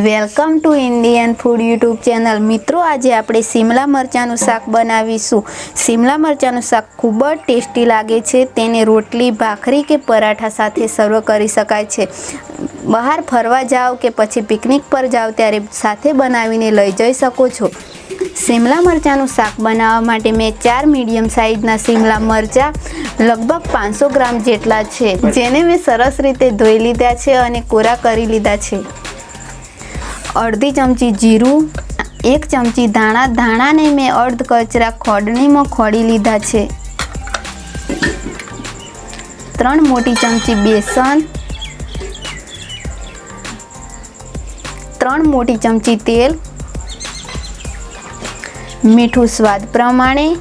Welcome to Indian food YouTube channel. મિત્રો, આજે આપણે શિમલા મરચાંનું શાક બનાવીશું. શિમલા મરચાંનું શાક ખૂબ જ ટેસ્ટી લાગે છે. તેને રોટલી, ભાખરી કે પરાઠા સાથે સર્વ કરી શકાય છે. બહાર ફરવા જાઓ કે પછી પિકનિક પર જાઓ, ત્યારે સાથે બનાવીને લઈ જઈ શકો છો. શિમલા મરચાંનું શાક બનાવવા માટે મેં ચાર મીડિયમ સાઇઝના શિમલા મરચાં, લગભગ પાંચસો ગ્રામ જેટલા છે, જેને મેં સરસ રીતે ધોઈ લીધા છે અને કોરા કરી લીધા છે. અડધી ચમચી જીરું, એક ચમચી ધાણા. ધાણાને મેં અર્ધ કચરા ખોડણીમાં ખોડી લીધા છે. ત્રણ મોટી ચમચી બેસન. ત્રણ મોટી ચમચી તેલ. મીઠું સ્વાદ પ્રમાણે.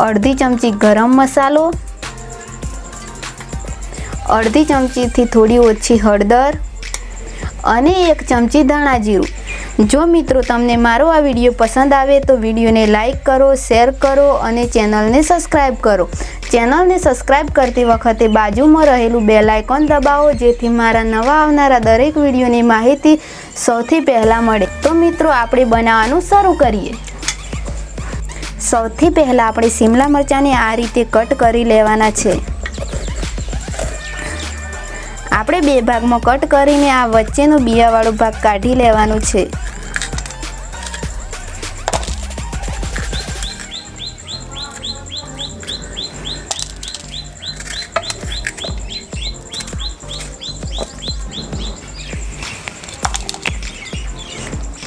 અડધી ચમચી ગરમ મસાલો. અડધી ચમચીથી થોડી ઓછી હળદર. અને એક ચમચી ધાણા જીરું. જો મિત્રો તમને મારો આ વીડિયો પસંદ આવે તો વિડીયોને લાઇક કરો, શેર કરો અને ચેનલને સબસ્ક્રાઈબ કરો. ચેનલને સબસ્ક્રાઈબ કરતી વખતે બાજુમાં રહેલું બેલ આઇકોન દબાવો, જેથી મારા નવા આવનારા દરેક વિડીયોની માહિતી સૌથી પહેલાં મળે. તો મિત્રો, આપણે બનાવવાનું શરૂ કરીએ. સૌથી પહેલાં આપણે શિમલા મરચાંને આ રીતે કટ કરી લેવાના છે. આપણે બે ભાગમાં કટ કરીને આ વચ્ચેનો બિયાવાળો ભાગ કાઢી લેવાનું છે.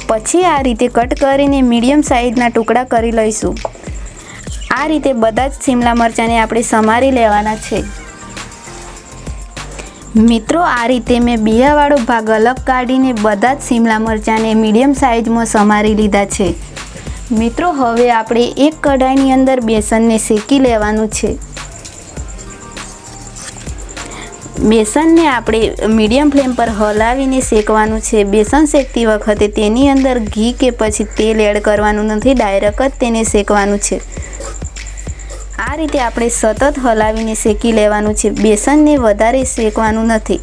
પછી આ રીતે કટ કરીને મીડિયમ સાઇઝના ટુકડા કરી લઈશું. આ રીતે બધા જ શિમલા મરચાંને આપણે સમારી લેવાના છે. મિત્રો, આ રીતે મેં બિયાવાળો ભાગ અલગ કાઢીને બધા જ શિમલા મરચાંને મીડિયમ સાઇઝમાં સમારી લીધા છે. મિત્રો, હવે આપણે એક કઢાઈની અંદર બેસનને શેકી લેવાનું છે. બેસનને આપણે મીડિયમ ફ્લેમ પર હલાવીને શેકવાનું છે. બેસન શેકતી વખતે તેની અંદર ઘી કે પછી તેલ એડ કરવાનું નથી, ડાયરેક્ટ જ તેને શેકવાનું છે. આ રીતે આપણે સતત હલાવીને શેકી લેવાનું છે. બેસનને વધારે શેકવાનું નથી.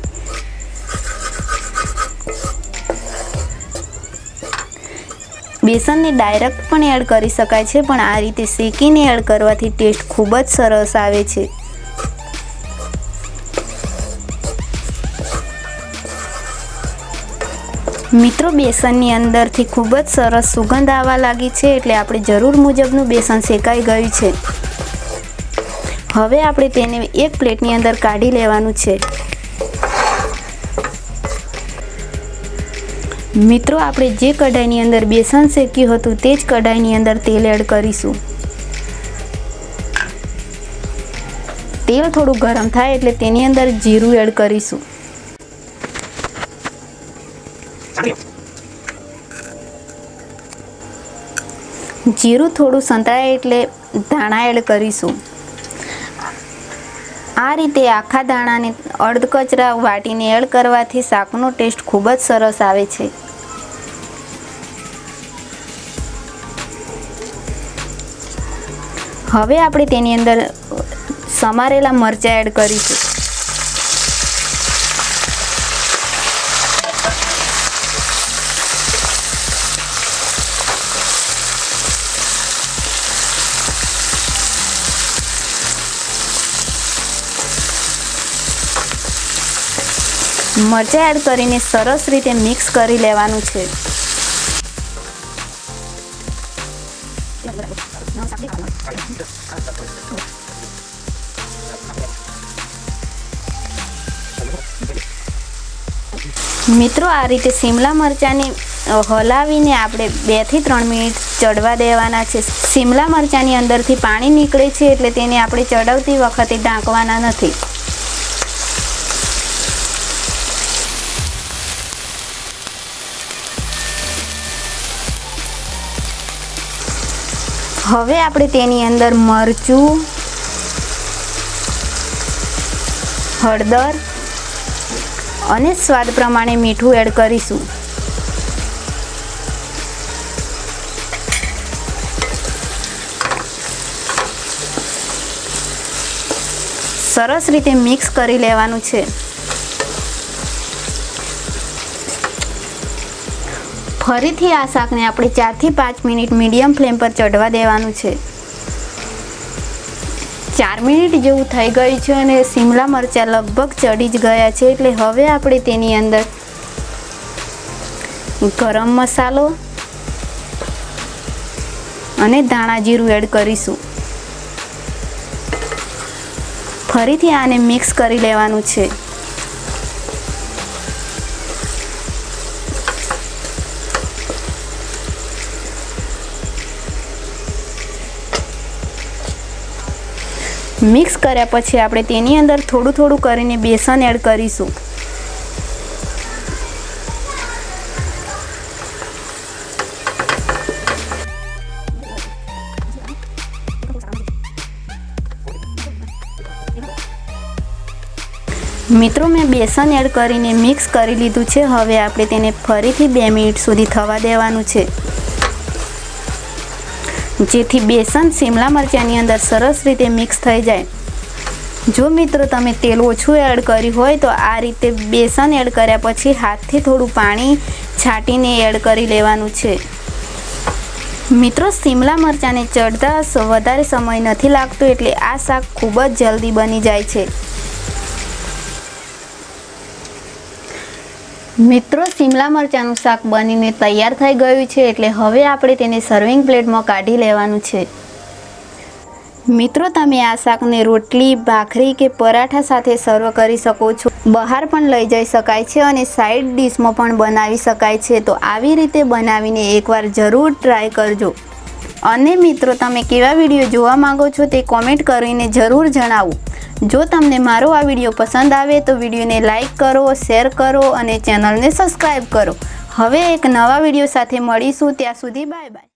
બેસનને ડાયરેક્ટ પણ એડ કરી શકાય છે, પણ આ રીતે શેકીને એડ કરવાથી ટેસ્ટ ખૂબ જ સરસ આવે છે. મિત્રો, બેસનની અંદરથી ખૂબ જ સરસ સુગંધ આવવા લાગી છે, એટલે આપણે જરૂર મુજબનું બેસન શેકાઈ ગયું છે. હવે આપણે તેને એક પ્લેટની અંદર કાઢી લેવાનું છે. મિત્રો, આપણે જે કઢાઈની અંદર બેસન શેક્યું હતું તે જ કઢાઈની અંદર તેલ એડ કરીશું. તેલ થોડું ગરમ થાય એટલે તેની અંદર જીરું એડ કરીશું. જીરું થોડું સંતળાય એટલે ધાણા એડ કરીશું. આ રીતે આખા દાણાને અડધ કચરા વાટીને એડ કરવાથી શાકનો ટેસ્ટ ખૂબ જ સરસ આવે છે. હવે આપણે તેની અંદર સમારેલા મરચાં એડ કરીશું. મરચાં એડ કરીને સરસ રીતે મિક્સ કરી લેવાનું છે. મિત્રો, આ રીતે શિમલા મરચાંને હલાવીને આપણે બેથી ત્રણ મિનિટ ચડવા દેવાના છે. શિમલા મરચાંની અંદરથી પાણી નીકળે છે એટલે તેને આપણે ચડવતી વખતે ઢાંકવાના નથી. હવે આપણે તેની અંદર મરચું, હળદર અને સ્વાદ પ્રમાણે મીઠું એડ કરીશું. સરસ રીતે મિક્સ કરી લેવાનું છે. ફરીથી આ શાકને આપણે ચારથી પાંચ મિનિટ મીડિયમ ફ્લેમ પર ચઢવા દેવાનું છે. ચાર મિનિટ જેવું થઈ ગયું છે અને શિમલા મરચાં લગભગ ચડી જ ગયા છે એટલે હવે આપણે તેની અંદર ગરમ મસાલો અને ધાણા જીરું એડ કરીશું. ફરીથી આને મિક્સ કરી લેવાનું છે. મિક્સ કર્યા પછી આપણે તેની અંદર થોડું થોડું કરીને બેસન એડ કરીશું. મિત્રો, મેં બેસન એડ કરીને મિક્સ કરી લીધું છે. હવે આપણે તેને ફરીથી બે મિનિટ સુધી થવા દેવાનું છે. જેથી બેસન, શિમલા મરચાંની અંદર સરસ રીતે મિક્સ થઈ જાય. જો મિત્રો તમે તેલ ઓછું એડ કર્યું હોય તો આ રીતે બેસન એડ કર્યા પછી હાથથી થોડું પાણી છાંટીને એડ કરી લેવાનું છે. મિત્રો, શિમલા મરચાંને ચડતા વધારે સમય નથી લાગતો એટલે આ શાક ખૂબ જ જલ્દી બની જાય છે. મિત્રો, સિમલા મરચાંનું શાક બનીને તૈયાર થઈ ગયું છે એટલે હવે આપણે તેને સર્વિંગ પ્લેટમાં કાઢી લેવાનું છે. મિત્રો, તમે આ શાકને રોટલી, ભાખરી કે પરાઠા સાથે સર્વ કરી શકો છો. બહાર પણ લઈ જઈ શકાય છે અને સાઈડ ડીશમાં પણ બનાવી શકાય છે. તો આવી રીતે બનાવીને એકવાર જરૂર ટ્રાય કરજો. અને મિત્રો, તમે કેવા વીડિયો જોવા માંગો છો તે કોમેન્ટ કરીને જરૂર જણાવો. જો તમને મારો આ વીડિયો પસંદ આવે તો વિડીયોને લાઇક કરો, શેર કરો અને ચેનલને સબસ્ક્રાઈબ કરો. હવે એક નવા વીડિયો સાથે મળીશું. ત્યાં સુધી બાય બાય.